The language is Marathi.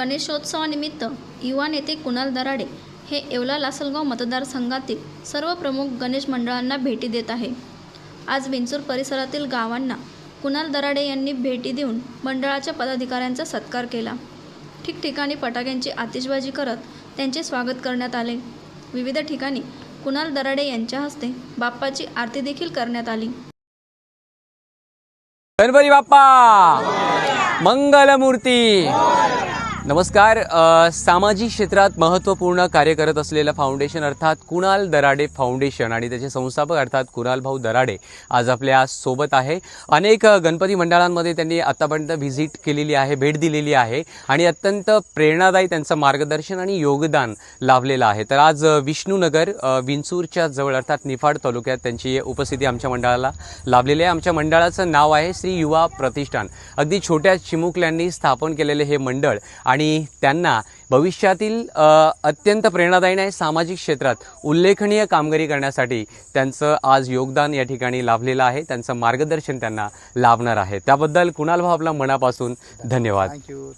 गणेशोत्सवानिमित्त युवा नेते कुणाल दराडे हे येवला लासलगाव मतदारसंघातील सर्व प्रमुख गणेश मंडळांना भेटी देत आहे. आज विंचूर परिसरातील गावांना कुणाल दराडे यांनी भेटी देऊन मंडळाच्या पदाधिकाऱ्यांचा सत्कार केला. ठिकठिकाणी फटाक्यांची आतिषबाजी करत त्यांचे स्वागत करण्यात आले. विविध ठिकाणी कुणाल दराडे यांच्या हस्ते बाप्पाची आरती देखील करण्यात आली. गणपती बाप्पा! मंगलमूर्ती! नमस्कार सामाजिक क्षेत्रात महत्त्वपूर्ण कार्य करत असलेलं फाउंडेशन अर्थात कुणाल दराडे फाउंडेशन आणि त्याचे संस्थापक अर्थात कुणाल भाऊ दराडे आज आपल्यासोबत आहे. अनेक गणपती मंडळांमध्ये त्यांनी आतापर्यंत व्हिजिट केलेली आहे भेट दिलेली आहे आणि अत्यंत प्रेरणादायी त्यांचं मार्गदर्शन आणि योगदान लाभलेलं आहे. तर आज विष्णूनगर विंचूरच्या जवळ अर्थात निफाड तालुक्यात त्यांची उपस्थिती आमच्या मंडळाला लाभलेली आहे. आमच्या मंडळाचं नाव आहे श्री युवा प्रतिष्ठान. अगदी छोट्या चिमुकल्यांनी स्थापन केलेले हे मंडळ आणि त्यांना भविष्यातील अत्यंत प्रेरणादायी आहे सामाजिक क्षेत्रात उल्लेखनीय कामगिरी करण्यासाठी त्यांचं आज योगदान या ठिकाणी लाभलेलं आहे. त्यांचं मार्गदर्शन त्यांना लाभणार आहे. त्याबद्दल कुणाल भाऊ आपला मनापासून धन्यवाद. थँक्यू